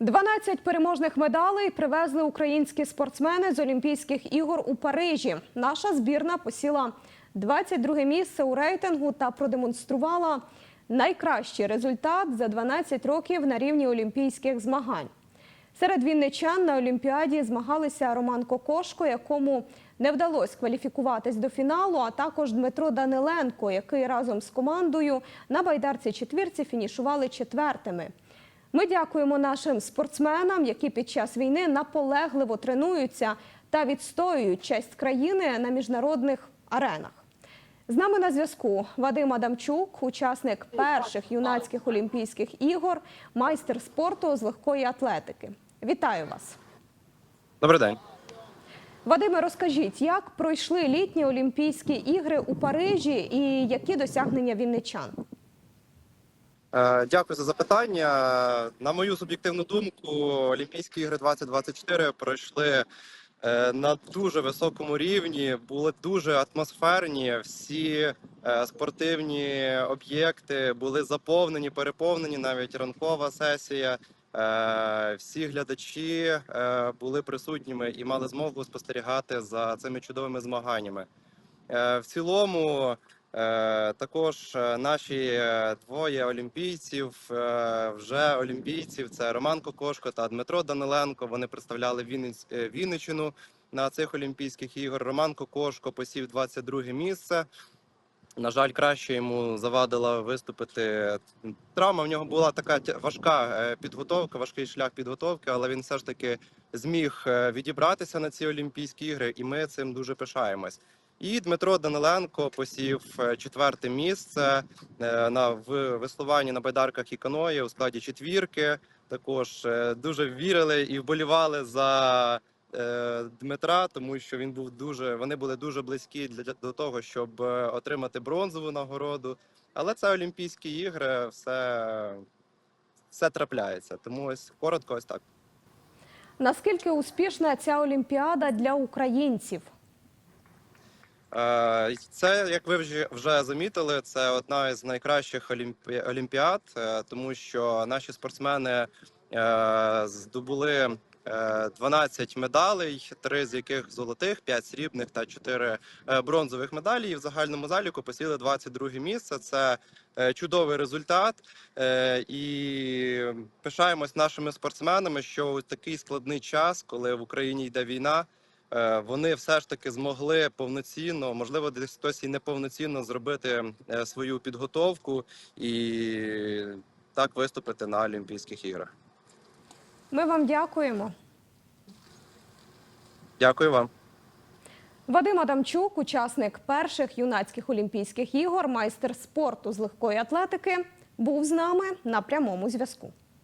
12 переможних медалей привезли українські спортсмени з Олімпійських ігор у Парижі. Наша збірна посіла 22 місце у рейтингу та продемонструвала найкращий результат за 12 років на рівні олімпійських змагань. Серед вінничан на Олімпіаді змагалися Роман Кокошко, якому не вдалося кваліфікуватись до фіналу, а також Дмитро Даниленко, який разом з командою на байдарці четвірці фінішували четвертими. Ми дякуємо нашим спортсменам, які під час війни наполегливо тренуються та відстоюють честь країни на міжнародних аренах. З нами на зв'язку Вадим Адамчук, учасник перших юнацьких олімпійських ігор, майстер спорту з легкої атлетики. Вітаю вас. Добрий день. Вадиме, розкажіть, як пройшли літні Олімпійські ігри у Парижі і які досягнення вінничан? Е, Дякую за запитання. На мою суб'єктивну думку, Олімпійські ігри 2024 пройшли е, на дуже високому рівні, були дуже атмосферні. Всі е, спортивні об'єкти були заповнені, переповнені. Навіть ранкова сесія. Всі глядачі були присутніми і мали змогу спостерігати за цими чудовими змаганнями. В цілому. Е, Також е, наші е, двоє олімпійців, вже олімпійців, це Роман Кокошко та Дмитро Даниленко. Вони представляли Вінниць, Вінниччину на цих Олімпійських ігор. Роман Кокошко посів 22 місце. На жаль, краще йому завадила виступити травма. В нього була така важка підготовка, важкий шлях підготовки, але він все ж таки зміг відібратися на ці Олімпійські ігри, і ми цим дуже пишаємось. І Дмитро Даниленко посів е, четверте місце е, на в веслуванні на байдарках і каної у складі четвірки. Також е, дуже вірили і вболівали за Дмитра, тому що він був дуже. Вони були дуже близькі для до того, щоб отримати бронзову нагороду. Але це Олімпійські ігри, все, все трапляється. Тому ось коротко, ось так. Наскільки успішна ця олімпіада для українців? Е, Це, як ви вже вже замітили, це одна із найкращих олімпі... олімпіад, е, тому що наші спортсмени е, здобули е, 12 медалей, три з яких золотих, 5 срібних та 4 е, бронзових медалі. І в загальному заліку посіли 22 місце. Це чудовий результат. І пишаємось нашими спортсменами, що у такий складний час, коли в Україні йде війна. Е, вони все ж таки змогли повноцінно, можливо, десь хтось і неповноцінно зробити е, свою підготовку і так виступити на Олімпійських іграх. Ми вам дякуємо. Дякую вам. Вадим Адамчук, учасник перших юнацьких олімпійських ігор, майстер спорту з легкої атлетики, був з нами на прямому зв'язку.